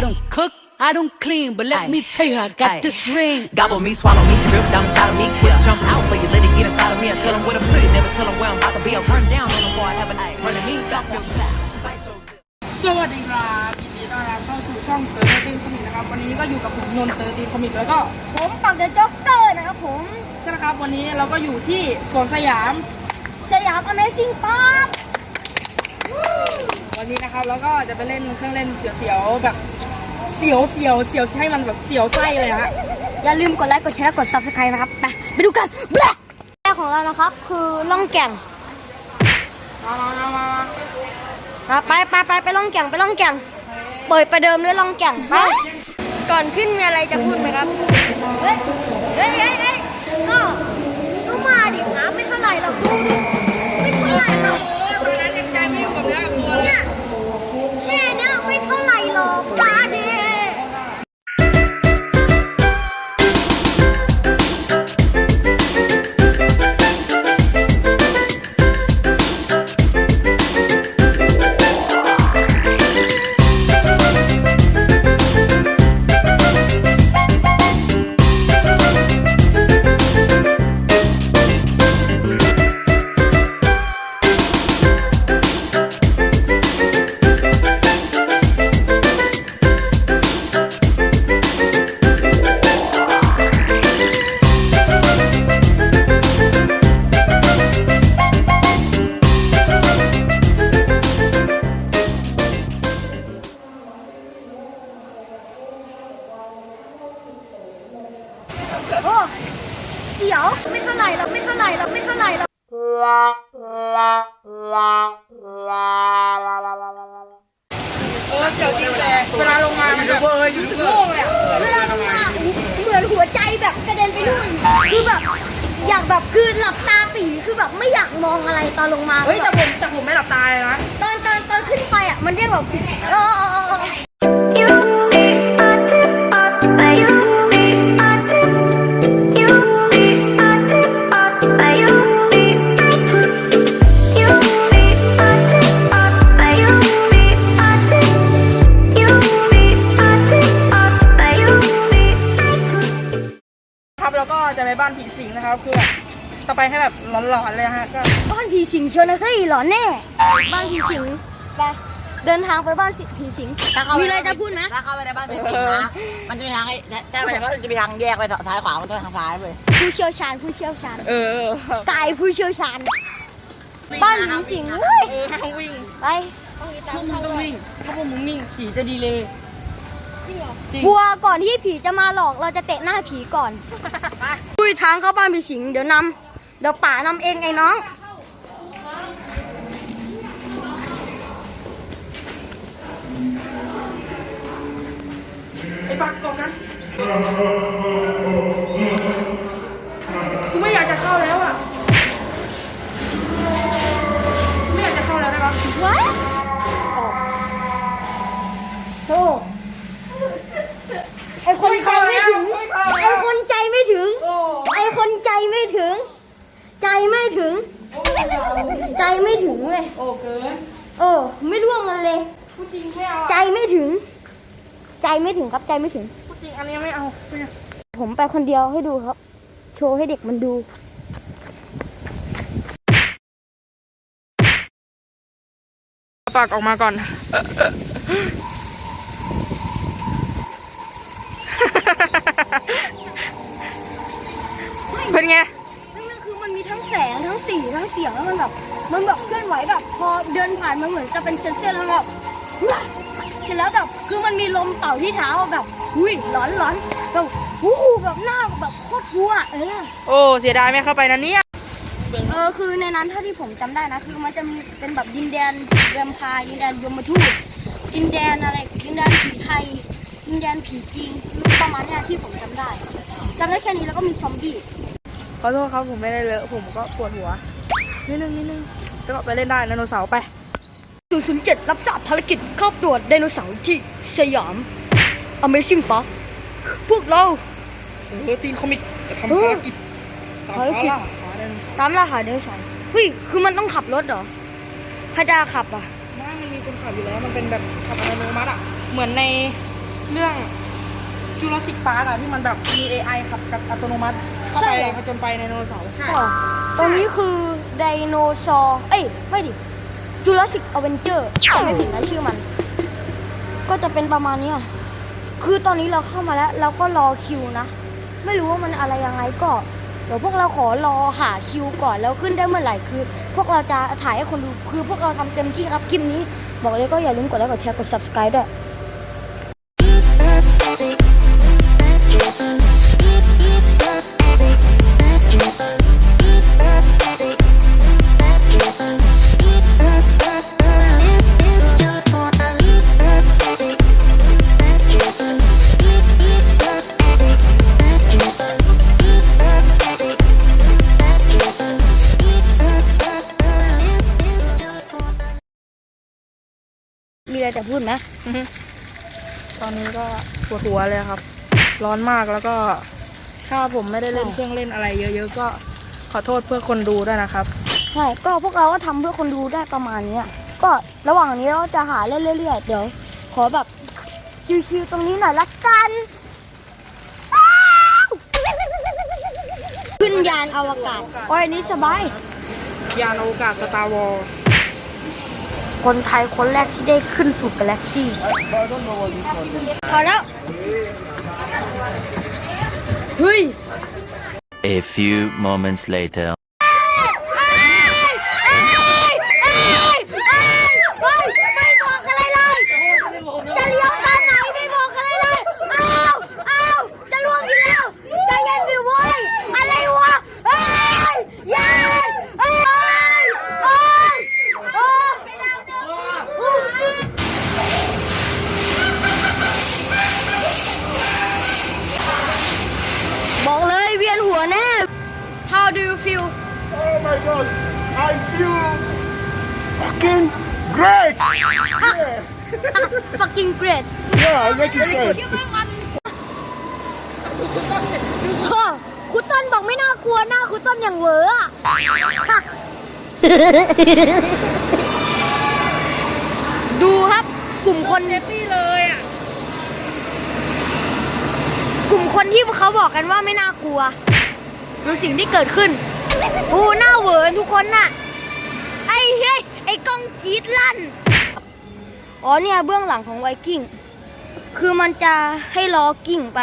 don't cook, I don't clean, but let Aye. me tell you, I got Aye. this ring. Gobble me, swallow me, drip down inside of me, quick jump out for you, let it get inside of me. I tell them where to put it, never tell them where I'm about to be. I run down on them, boy, I have a night. Running me, talk your shit. Bite your lip. สวัสดีครับยินดีต้อนรับเข้าสู่ช่องเตอร์ตีนคอมิกนะครับ วันนี้ก็อยู่กับผมนนท์เตอร์ตีนคอมิกแล้วก็ผมปักเดอะจ็อกเกอร์นะครับผมใช่นะครับ วันนี้เราก็อยู่ที่สวนสยาม สยาม Amazing Park วันนี้นะครับแล้วก็จะไปเล่นเครื่องเล่นเสียวๆแบบ เสียวเสียวเสียวให้มันแบบเสียวไส้เลยฮะอย่าลืมกดไลค์กดแชร์กด Subscribe นะครับไปไปดูกันแบล็แรกของเรานะครับ คือล่องแก่งมามามามาไปไปไปไปล่องแก่งไปล่องแก่งเปิดประเดิมด้วยล่องแก่งไปก่อนขึ้นมีอะไรจะพูดไหมครับเฮ้ยเฮ้ยเฮ้ยเฮ้ยก็ก็มาดิครับไม่เท่าไหร่หรอก เออเสียวจริงเลยเวลาลงมามันแบบรู้สึกโล่งเลยอะเวลาลงมาเหมือนหัวใจแบบกระเด็นไปนู่นคือแบบ อยากแบบคือหลับตาปีคือแบบไม่อยากมองอะไรตอนลงมาเฮ้ยแต่ผมแต่ผมไม่หลับตาเลยนะ ตอนตอนตอนขึ้นไปอะมันเรียกแบบเออ จะไปบ้านผีสิงนะครับคือแบบจะไปให้แบบหลอนๆเลยฮะก็บ้านผีสิงเชียวนะเฮ้ยหลอนแน่ บ้านผีสิงไปเดินทางไปบ้านผีสิงมีอะไรจะพูดไหมถ้าเข้าไปในบ้านเป็นสิงนะมันจะมีทางให้ถ้าไปในบ้านจะมีทางแยกไปซ้ายขวามันต้องทางซ้ายเลยผู้เชี่ยวชาญผู้เชี่ยวชาญเออกายผู้เชี่ยวชาญบ้านผีสิงเฮ้ยเออห้ามวิ่งไปพวกมึงต้องวิ่งถ้าพวกมึงวิ่งขี่จะดีเลยจริง กลัวก่อนที่ผีจะมาหลอกเราจะเตะหน้าผีก่อนคุยทางเข้าบ้านผีสิงเดี๋ยวนำเดี๋ยวป่านำเองไอ้น้อง ไอ้บักก่อนน ริงไม่เอาใจอะไม่ถึง ใจไม่ถึงครับใจไม่ถึง พูดจริงอันนี้ไม่เอาไม่เอาผมไปคนเดียวให้ดูครับ โชว์ให้เด็กมันดูปากออกมาก่อน เป็นไง นั่นก็คือมันมีทั้งแสงทั้งสีทั้งเสียงแล้วมันแบบมันแบบเคลื่อนไหวแบบพอเดินผ่านมันเหมือนจะเป็นเซนเซอร์แล้วแบบ เสร็จแล้วแบบคือมันมีลมเป่าที่เท้าแบบอุ้ยร้อนร้อนแบบวู้แบบหน้าแบบโคตรกลัวเออโอ้เสียดายไม่เข้าไปนะเนี่ยเออคือในนั้นถ้าที่ผมจำได้นะ คือมันจะมีเป็นแบบดินแดนแวมไพร์ดินแดนยมทูตดินแดนอะไรดินแดนผีไทยดินแดนผีจีนประมาณเนี้ยที่ผมจำได้จำได้แค่นี้แล้วก็มีซอมบี้ขอโทษครับผมไม่ได้เลอะผมก็ปวดหัวนิดนึงนิดนึงแล้วก็ไปเล่นได้ไดโนเสาร์ไป 007 รับทราบภารกิจเข้าตรวจไดโนเสาร์ที่สยาม Amazing Park พวกเรา เออตีนคอมิกจะทำภารกิจภารกิจตามล่าหาไดโนเสาร์เฮ้ย คือมันต้องขับรถเหรอใครจะขับอะไม่มันมีคนขับอยู่แล้ว มันเป็นแบบขับอัตโนมัติอะ เหมือนในเรื่องจูราสสิกพาร์กอะที่มันแบบมี AI ขับกับอัตโนมัติ เข้าไปใช่เหรอ ผจญไปในไดโนเสาร์ใช่ค่ะตรงนี้คือไดโนเสาร์เอ้ย ไม่ดิ จูราสสิกอเวนเจอร์ไม่ผิดนะชื่อมัน ก็จะเป็นประมาณนี้คือตอนนี้เราเข้ามาแล้ว เราก็รอคิวนะ ไม่รู้ว่ามันอะไรยังไงก็ เดี๋ยวพวกเราขอรอหาคิวก่อนแล้วขึ้นได้เมื่อไหร่คือ พวกเราจะถ่ายให้คนดูคือพวกเราทำเต็มที่ครับคลิปนี้ บอกเลยก็อย่าลืมกดไลค์กดแชร์กด subscribe ด้วย อะไรจะพูดไหมตอนนี้ก็ปวดหัวเลยครับ ร้อนมากแล้วก็ ถ้าผมไม่ได้เล่นเครื่องเล่นอะไรเยอะๆก็ขอโทษเพื่อคนดูด้วยนะครับ ใช่ ก็พวกเราก็ทำเพื่อคนดูได้ประมาณเนี้ยก็ระหว่างนี้เราจะหาเล่นเรื่อยๆ เดี๋ยว ขอแบบชิวๆตรงนี้หน่อยละกันอ้าวขึ้นยานอวกาศ โอ้ยอันนี้สบาย ยานอวกาศสตาร์วอล คนไทยคนแรกที่ได้ขึ้นสู่กาแล็กซี่พอแล้วเฮ้ย A few moments later. ไม่บอกอะไรเลย จะเลี้ยวตอนไหนไม่บอกอะไรเลย อ้าวอ้าวจะล่วงอีกแล้วใจเย็นดิเว้ย อะไรวะเอ้ยอยันเอ้ยเอ้ยเอ้ยบอกเลยเวียนหัวแน่ How do you feel Oh my god, I feel fucking great! fucking great Yeah, I make it sense. เออคุณต้นบอกไม่น่ากลัวหน้าคุณต้นอย่างเหวออะดูครับกลุ่มคน เซฟตี้เลยอะ กลุ่มคนที่เขาบอกกันว่าไม่น่ากลัวดูสิ่งที่เกิดขึ้น อู้หน้าเหวอทุกคนน่ะ ไอ้เฮ้ยไอ้กล้องกรีดลั่น อ๋อเนี่ยเบื้องหลังของไวกิ้ง คือมันจะให้ล้อกิ้งไป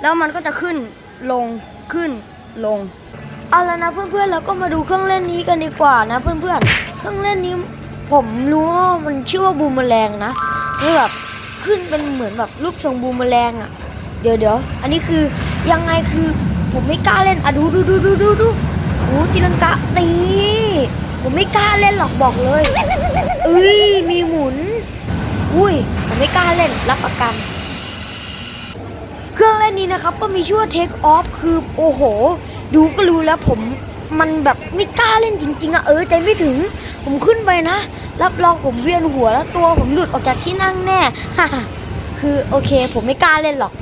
แล้วมันก็จะขึ้นลงขึ้นลง เอาแล้วนะเพื่อนๆเราก็มาดูเครื่องเล่นนี้กันดีกว่านะ เพื่อนๆ เครื่องเล่นนี้ผมรู้ว่ามันชื่อว่าบูมเมอแรงนะนี่แบบขึ้นเป็นเหมือนแบบรูปทรงบูมเมอแรงอะเดี๋ยวเดี๋ยวอันนี้คือยังไงคือผมไม่กล้าเล่นอะดูดูดูดูดูดู ตีลังกาตีผมไม่กล้าเล่นหรอกบอกเลยเอ้ยมีหมุน อุ้ยผมไม่กล้าเล่นรับประกัน เครื่องเล่นนี้นะครับก็มีชื่อว่า Take Off คือโอ้โห ดูก็รู้แล้วผมมันแบบไม่กล้าเล่นจริง ๆอะเออใจไม่ถึง ผมขึ้นไปนะ รับรองผมเวียนหัวแล้วตัวผมหลุดออกจากที่นั่งแน่คือโอเค ผมไม่กล้าเล่นหรอก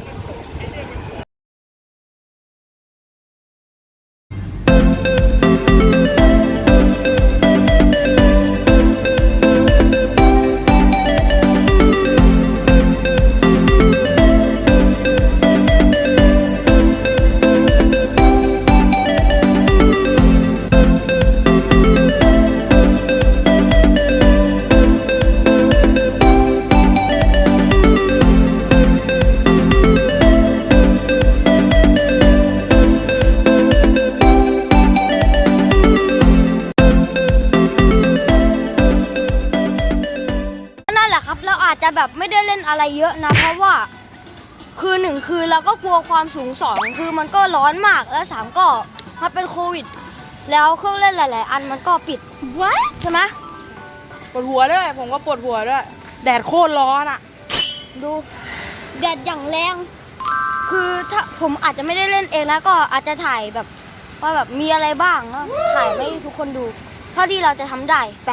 อาจจะแบบไม่ได้เล่นอะไรเยอะนะ เพราะว่า คือหนึ่งคือเราก็กลัวความสูงสองคือมันก็ร้อนมากแล้วสามก็มันเป็นโควิด แล้วเครื่องเล่นหลาย ๆ อันมันก็ปิดใช่ไหมปวดหัวด้วย ผมก็ปวดหัวด้วย แดดโคตรร้อนอะ ดูแดดอย่างแรง คือถ้าผมอาจจะไม่ได้เล่นเองนะก็อาจจะถ่ายแบบว่าแบบมีอะไรบ้างแล้วถ่ายให้ทุกคนดู เท่าที่เราจะทำได้ไป